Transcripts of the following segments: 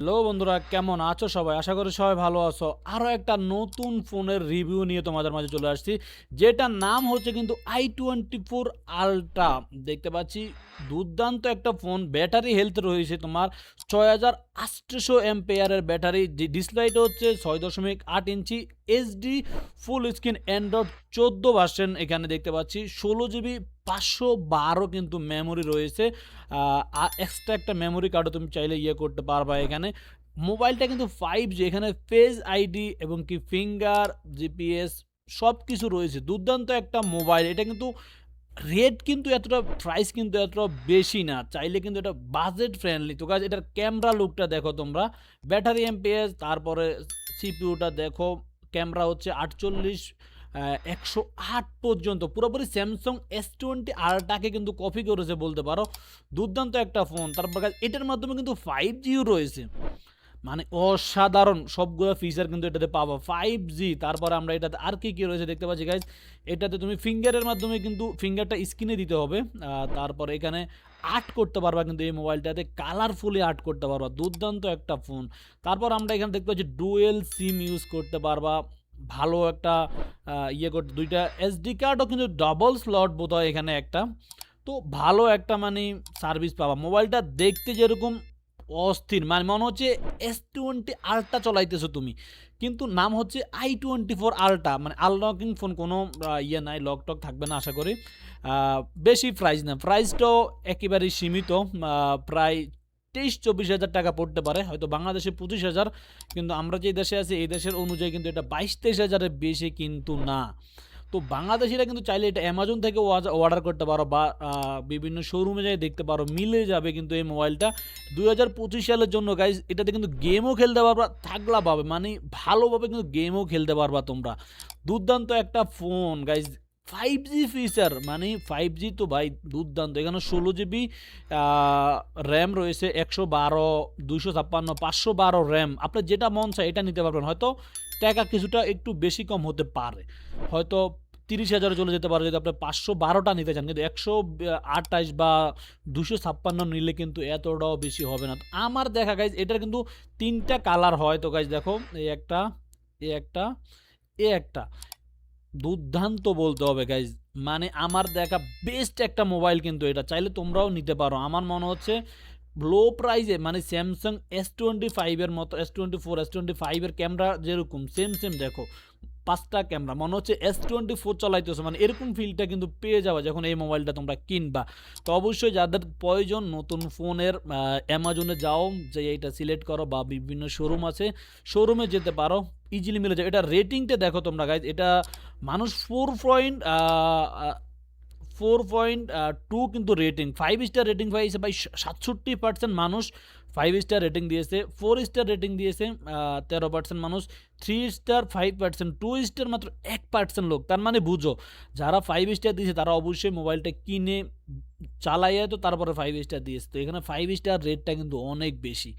Hello বন্ধুরা, কেমন আছো সবাই? আশা করি সবাই ভালো আছো। আরও একটা নতুন ফোনের রিভিউ নিয়ে তোমাদের মাঝে চলে আসছি, যেটার নাম হচ্ছে কিন্তু আই টোয়েন্টি ফোর আলট্রা। দেখতে পাচ্ছি, দুর্দান্ত একটা ফোন। ব্যাটারি হেলথ রয়েছে তোমার ছয় হাজার আটশোশো এমপেয়ারের ব্যাটারি। ডিসপ্লেটা হচ্ছে ছয় দশমিক আট inch HD full screen Android চোদ্দ ভার্সন এখানে দেখতে পাচ্ছি। ষোলো জিবি পাঁচশো বারো কিন্তু মেমোরি রয়েছে। এক্সট্রা একটা মেমোরি কার্ডও তুমি চাইলে ইয়ে করতে পারবা এখানে। মোবাইলটা কিন্তু ফাইভ জি এখানে ফেস আইডি এবং কি ফিঙ্গার জিপিএস সব কিছু রয়েছে। দুর্দান্ত একটা মোবাইল। এটা কিন্তু রেট কিন্তু এতটা প্রাইস কিন্তু এতটা বেশি না। চাইলে কিন্তু এটা বাজেট ফ্রেন্ডলি তো কাজ এটার ক্যামেরা লুকটা দেখো তোমরা। ব্যাটারি এমপিএস তারপরে সিপিউটা দেখো। ক্যামেরা হচ্ছে আটচল্লিশ একশো আট পর্যন্ত। পুরোপুরি স্যামসাং এস টোয়েন্টি আরটাকে কিন্তু কপি করেছে বলতে পারো। দুর্দান্ত একটা ফোন তারপর এটার মাধ্যমে কিন্তু ফাইভ জিও রয়েছে। মানে অসাধারণ সবগুলো ফিচার কিন্তু এটাতে পাবো। ফাইভ জি তারপরে আমরা এটাতে আর কি কী রয়েছে দেখতে পাচ্ছি গাইজ এটাতে তুমি ফিঙ্গারের মাধ্যমে কিন্তু ফিঙ্গারটা স্ক্রিনে দিতে হবে তারপরে এখানে আর্ট করতে পারবা কিন্তু এই মোবাইলটাতে কালারফুলি আর্ট করতে পারবা, দুর্দান্ত একটা ফোন তারপর আমরা এখানে দেখতে পাচ্ছি ডুয়েল সিম ইউজ করতে পারবা, ভালো একটা ইয়ে করতে, দুইটা এসডি কার্ডও কিন্তু ডবল স্লট বোধ হয় এখানে একটা। তো ভালো একটা মানে সার্ভিস পাবা। মোবাইলটা দেখতে যেরকম অস্থির। মানে মনে হচ্ছে এস টোয়েন্টি আলট্রা চলাইতেছো তুমি। কিন্তু নাম হচ্ছে আই টোয়েন্টি ফোর আলট্রা মানে আনলকিং ফোন কোনো ইয়ে নাই লক টক থাকবে না আশা করি। বেশি প্রাইস না। প্রাইসটাও একেবারেই সীমিত। প্রায় তেইশ চব্বিশ হাজার টাকা পড়তে পারে। হয়তো বাংলাদেশে পঁচিশ হাজার, কিন্তু আমরা যে দেশে আছি, এই দেশের অনুযায়ী কিন্তু এটা বাইশ তেইশ হাজারের বেশি কিন্তু না। তো বাংলাদেশিরা কিন্তু চাইলে এটা অ্যামাজন থেকে অর্ডার করতে পারো বা বিভিন্ন শোরুমে যাই দেখতে পারো, মিলে যাবে কিন্তু এই মোবাইলটা দুই হাজার পঁচিশ সালের জন্য গাইজ এটাতে কিন্তু গেমও খেলতে পারবা, থাকলা পাবে মানে ভালোভাবে কিন্তু গেমও খেলতে পারবা তোমরা। দুর্দান্ত একটা phone guys five G feature মানে ফাইভ জি তো ভাই দুর্দান্ত। এখানে ষোলো জিবি র্যাম রয়েছে একশো বারো দুশো ছাপ্পান্ন, পাঁচশো বারো র্যাম আপনার যেটা মন চায় এটা নিতে পারবেন। হয়তো টাকা কিছুটা একটু বেশি কম হতে পারে। হয়তো তিরিশ হাজারে চলে যেতে পারে যদি আপনি পাঁচশো বারোটা নিতে চান। কিন্তু একশো আটাইশ বা দুশো ছাপ্পান্ন নিলে কিন্তু এতটাও বেশি হবে না। আমার দেখা গাইজ এটার কিন্তু তিনটা কালার হয়। তো গাইজ দেখো, এই একটা এই একটা এ একটা। দুর্দান্ত বলতে হবে গাইজ মানে আমার দেখা বেস্ট একটা মোবাইল কিন্তু এটা। চাইলে তোমরাও নিতে পারো। আমার মনে হচ্ছে লো প্রাইজে মানে স্যামসাং এস টোয়েন্টি ফাইভের মতো S twenty four S twenty ফাইভের ক্যামেরা যেরকম সেম সেম দেখো। পাঁচটা ক্যামেরা মনে হচ্ছে এস টোয়েন্টি ফোর চালাইতেছো মানে এরকম ফিলটা কিন্তু পেয়ে যাওয়া যখন এই মোবাইলটা তোমরা কিনবা। তো অবশ্যই যাদের প্রয়োজন, নতুন ফোনের অ্যামাজনে যাও, যে এইটা সিলেক্ট করো বা বিভিন্ন শোরুম আছে শোরুমে যেতে পারো ইজিলি মিলে যাবে এটা রেটিংটা দেখো তোমরা গাইজ এটা মানুষ four point four point two কিন্তু রেটিং ফাইভ স্টার রেটিং পাইছে ভাই সাতষট্টি পার্সেন্ট মানুষ ফাইভ স্টার রেটিং দিয়েছে। ফোর স্টার রেটিং দিয়েছে তেরো পার্সেন্ট মানুষ। Three star five percent two star মাত্র এক পার্সেন্ট লোক। তার মানে বুঝো, যারা ফাইভ স্টার দিয়েছে তারা অবশ্যই মোবাইলটা কিনে চালাইয়ে তো তারপরে ফাইভ স্টার দিয়েছে। তো এখানে ফাইভ স্টার রেটটা কিন্তু অনেক বেশি।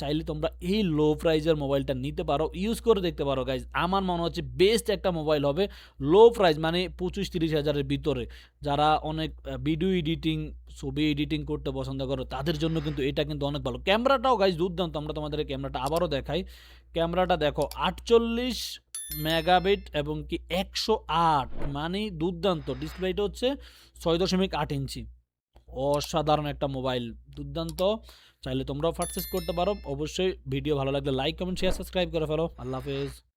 চাইলে তোমরা এই লো প্রাইজের মোবাইলটা নিতে পারো। ইউজ করে দেখতে পারো গাইজ আমার মনে হচ্ছে বেস্ট একটা মোবাইল হবে লো প্রাইস মানে পঁচিশ তিরিশ হাজারের ভিতরে। যারা অনেক ভিডিও এডিটিং ছবি এডিটিং করতে পছন্দ করো, তাদের জন্য কিন্তু এটা কিন্তু অনেক ভালো। ক্যামেরাটাও গাইজ দুর্দান্ত। আমরা তোমাদের ক্যামেরাটা আবারও দেখাই। ক্যামেরাটা দেখো, আটচল্লিশ মেগাবিট এবং কি একশো আট মানে দুর্দান্ত। ডিসপ্লেটা হচ্ছে ছয় দশমিক আট ইঞ্চি অসাধারণ একটা মোবাইল, দুর্দান্ত। চাইলে তোমরাও পারচেস করতে পারো। অবশ্যই ভিডিও ভালো লাগলে লাইক কমেন্ট শেয়ার সাবস্ক্রাইব করে ফেলো। আল্লাহ হাফেজ।